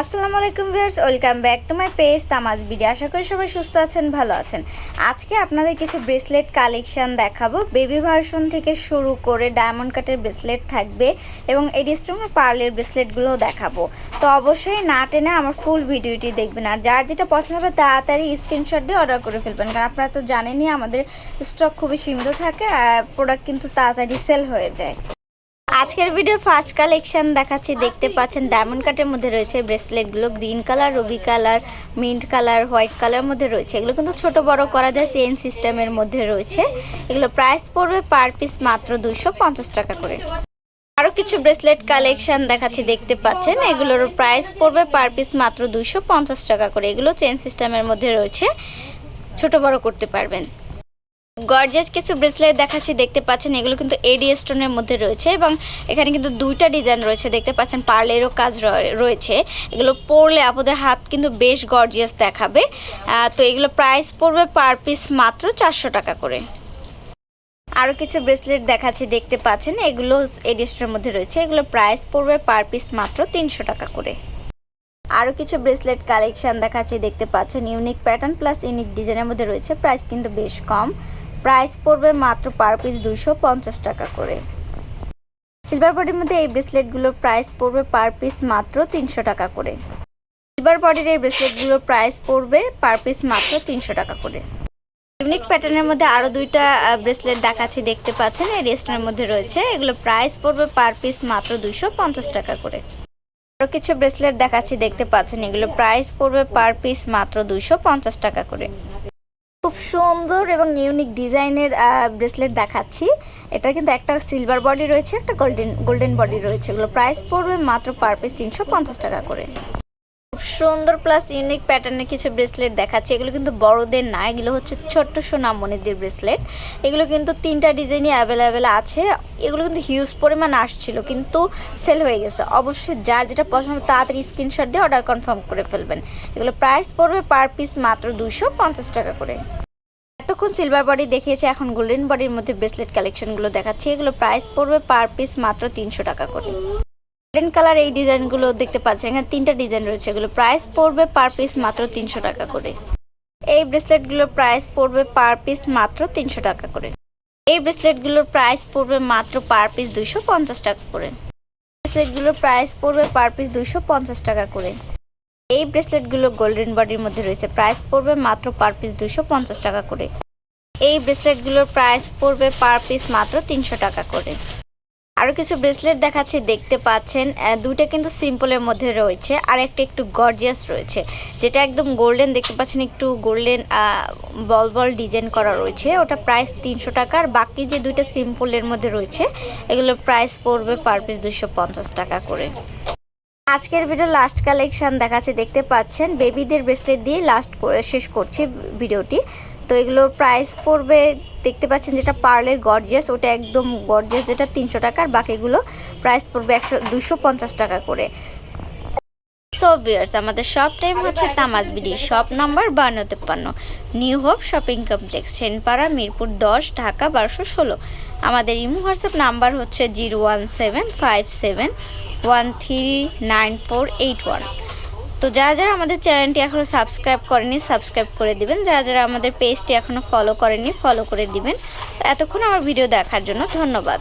আসসালামু আলাইকুম viewers, welcome back to my page Tamaz BD. আশা করি সবাই সুস্থ আছেন, ভালো আছেন। আজকে আপনাদের কিছু ব্রেসলেট কালেকশান দেখাবো। বেবি ভার্সন থেকে শুরু করে ডায়মন্ড কাটের ব্রেসলেট থাকবে এবং এডিস্ট্রং পার্লের ব্রেসলেটগুলোও দেখাবো। তো অবশ্যই না টেনে আমার ফুল ভিডিওটি দেখবেন। আর যার যেটা পছন্দ হবে তাড়াতাড়ি স্ক্রিনশট দিয়ে অর্ডার করে ফেলবেন। কারণ আপনারা তো জানেনই আমাদের স্টক খুবই সীমিত থাকে, আর প্রোডাক্ট কিন্তু তাড়াতাড়ি সেল হয়ে যায়। আজকের ভিডিওর ফার্স্ট কালেকশন দেখাচ্ছি, দেখতে পাচ্ছেন ডায়মন্ড কাটের মধ্যে রয়েছে ব্রেসলেটগুলো green colour ruby colour mint colour white colour মধ্যে রয়েছে। এগুলো কিন্তু ছোট বড় করা যায় চেন সিস্টেমের মধ্যে রয়েছে। এগুলো প্রাইস পড়বে পার পিস মাত্র দুইশো পঞ্চাশ টাকা করে। আরও কিছু ব্রেসলেট কালেকশন দেখাচ্ছি, দেখতে পাচ্ছেন, এগুলোর প্রাইস পড়বে পার পিস মাত্র দুইশো পঞ্চাশ টাকা করে। এগুলো চেন সিস্টেমের মধ্যে রয়েছে, ছোট বড় করতে পারবেন। গর্জিয়াস কিছু ব্রেসলেট দেখাচ্ছি, দেখতে পাচ্ছেন, এগুলো কিন্তু এডি স্টোনের মধ্যে রয়েছে এবং এখানে কিন্তু দুইটা ডিজাইন রয়েছে, দেখতে পাচ্ছেন পার্লেরও কাজ রয়েছে। এগুলো পরলে আপনাদের হাত কিন্তু বেশ গর্জিয়াস দেখাবে। তো এগুলো প্রাইস পড়বে পার পিস মাত্র চারশো টাকা করে। আরও কিছু ব্রেসলেট দেখাচ্ছি, দেখতে পাচ্ছেন, এগুলো এডি স্টোনের মধ্যে রয়েছে। এগুলো প্রাইস পড়বে পার পিস মাত্র তিনশো টাকা করে। আরও কিছু ব্রেসলেট কালেকশন দেখাচ্ছি, দেখতে পাচ্ছেন ইউনিক প্যাটার্ন প্লাস ইউনিক ডিজাইনের মধ্যে রয়েছে। প্রাইস কিন্তু বেশ কম। প্রাইস পড়বে মাত্র পার পিস দুশো পঞ্চাশ টাকা করে। সিলভার বডির মধ্যে এই ব্রেসলেটগুলোর প্রাইস পড়বে পার পিস মাত্র তিনশো টাকা করে। সিলভার বডির এই ব্রেসলেটগুলোর প্রাইস পড়বে পার পিস মাত্র তিনশো টাকা করে। ইউনিক প্যাটার্নের মধ্যে আরও দুইটা ব্রেসলেট দেখাচ্ছি দেখতে পাচ্ছেন, এই রেস্টের মধ্যে রয়েছে। এগুলো প্রাইস পড়বে পার পিস মাত্র দুইশো পঞ্চাশ টাকা করে। আরও কিছু ব্রেসলেট দেখাচ্ছি, দেখতে পাচ্ছেন, এগুলো প্রাইস পড়বে পার পিস মাত্র দুইশো পঞ্চাশ টাকা করে। খুব সুন্দর এবং ইউনিক ডিজাইনের ব্রেসলেট দেখাচ্ছি। এটা কিন্তু একটা সিলভার বডি রয়েছে, একটা গোল্ডেন গোল্ডেন বডি রয়েছে। এগুলো প্রাইস পড়বে মাত্র পার পিস তিনশো পঞ্চাশ টাকা করে। খুব সুন্দর প্লাস ইউনিক প্যাটার্নের কিছু ব্রেসলেট দেখাচ্ছি। এগুলো কিন্তু বড়দের না, এগুলো হচ্ছে ছোট্ট সোনামণিদের ব্রেসলেট এগুলো কিন্তু তিনটা ডিজাইনই অ্যাভেলেবেল আছে। এগুলো কিন্তু হিউজ পরিমাণ আসছিল, কিন্তু সেল হয়ে গেছে। অবশ্যই যার যেটা পছন্দ তাড়াতাড়ি স্ক্রিনশট দিয়ে অর্ডার কনফার্ম করে ফেলবেন। এগুলো প্রাইস পড়বে পার পিস মাত্র দুশো পঞ্চাশ টাকা করে। এতক্ষণ সিলভার বডি দেখিয়েছে, এখন গোল্ডেন বডির মধ্যে ব্রেসলেট কালেকশনগুলো দেখাচ্ছি। এগুলো প্রাইস পড়বে পার পিস মাত্র তিনশো টাকা করে। গোল্ডেন কালার এই ডিজাইনগুলো দেখতে পাচ্ছেন, এখানে তিনটা ডিজাইন রয়েছে। এগুলো প্রাইস পড়বে পার পিস মাত্র তিনশো টাকা করে। এই ব্রেসলেটগুলোর প্রাইস পড়বে পার পিস মাত্র তিনশো টাকা করে। এই ব্রেসলেটগুলোর প্রাইস পড়বে মাত্র পার পিস দুইশো পঞ্চাশ টাকা করে। ব্রেসলেটগুলোর প্রাইস পড়বে পার পিস দুইশো পঞ্চাশ টাকা করে। এই ব্রেসলেটগুলো গোল্ডেন বডির মধ্যে রয়েছে, প্রাইস পড়বে মাত্র পার পিস দুইশো পঞ্চাশ টাকা করে। এই ব্রেসলেটগুলোর প্রাইস পড়বে পার পিস মাত্র তিনশো টাকা করে। আরও কিছু ব্রেসলেট দেখাচ্ছি, দেখতে পাচ্ছেন। দুইটা কিন্তু সিম্পলের মধ্যে রয়েছে, আর একটা একটু গর্জিয়াস রয়েছে। যেটা একদম গোল্ডেন দেখতে পাচ্ছেন একটু গোল্ডেন বল বল ডিজাইন করা রয়েছে। ওটা প্রাইস তিনশো টাকা, আর বাকি যে দুইটা সিম্পলের মধ্যে রয়েছে, এগুলোর প্রাইস পড়বে পার পিস দুশো টাকা করে। আজকের ভিডিও লাস্ট কালেকশন দেখাচ্ছি, দেখতে পাচ্ছেন? বেবিদের ব্রেসলেট দিয়ে লাস্ট শেষ করছি ভিডিওটি তো এগুলোর প্রাইস পড়বে, দেখতে পাচ্ছেন যেটা পার্লের গর্জিয়াস ওটা একদম গর্জিয়াস যেটা তিনশো টাকার, বাকিগুলো প্রাইস পড়বে একশো, দুশো টাকা করে। সো আমাদের শপ টাইম হচ্ছে তামাজ বিডি। শপ নাম্বার বান্ন তেপ্পান্ন। New hope shopping complex Senpara Mirpur দশ, ঢাকা, বারোশো ষোলো। আমাদের ইমো হোয়াটসঅ্যাপ নাম্বার হচ্ছে zero one seven five seven one three nine four eight one. তো যারা যারা আমাদের চ্যানেলটি এখনও সাবস্ক্রাইব করেনি, সাবস্ক্রাইব করে দিবেন। যারা যারা আমাদের পেজটি এখনও ফলো করেনি ফলো করে দিবেন। এতক্ষণ আমার ভিডিও দেখার জন্য ধন্যবাদ।